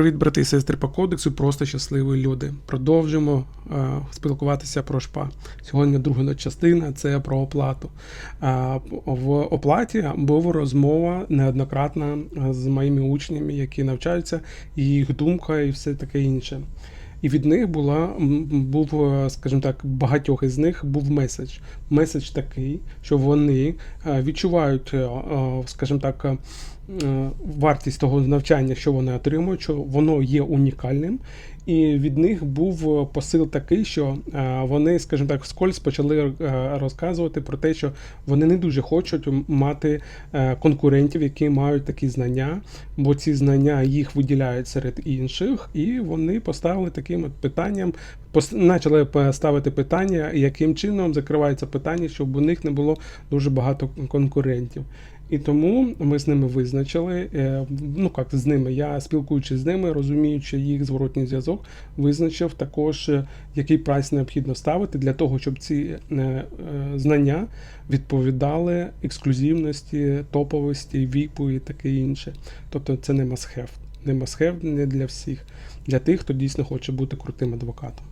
Привіт, брати і сестри по кодексу, просто щасливі люди. Продовжимо е, спілкуватися про ШПА. Сьогодні друга частина це про оплату. Е, в оплаті була розмова неоднократна з моїми учнями, які навчаються, їх думка, і все таке інше. І від них була був, е, скажімо так, багатьох із них був меседж. Меседж такий, що вони е, відчувають, е, е, скажімо так, е, е, вартість того навчання, що вони отримують, що воно є унікальним. І від них був е, посил такий, що е, вони, скажімо так, вскользь почали е, розказувати про те, що вони не дуже хочуть мати е, конкурентів, які мають такі знання, бо ці знання їх виділяють серед інших, і вони поставили таким от питанням, почали ставити питання, яким чином закривається питання, щоб у них не було дуже багато конкурентів. І тому ми з ними визначили, е, ну як з ними, я спілкуючись з ними, розуміючи їх зворотній зв'язок, визначив також, е, який прайс необхідно ставити для того, щоб ці е, знання відповідали ексклюзивності, топовості, віпу і таке інше. Тобто це не must have. Не must have не для всіх, для тих, хто дійсно хоче бути крутим адвокатом.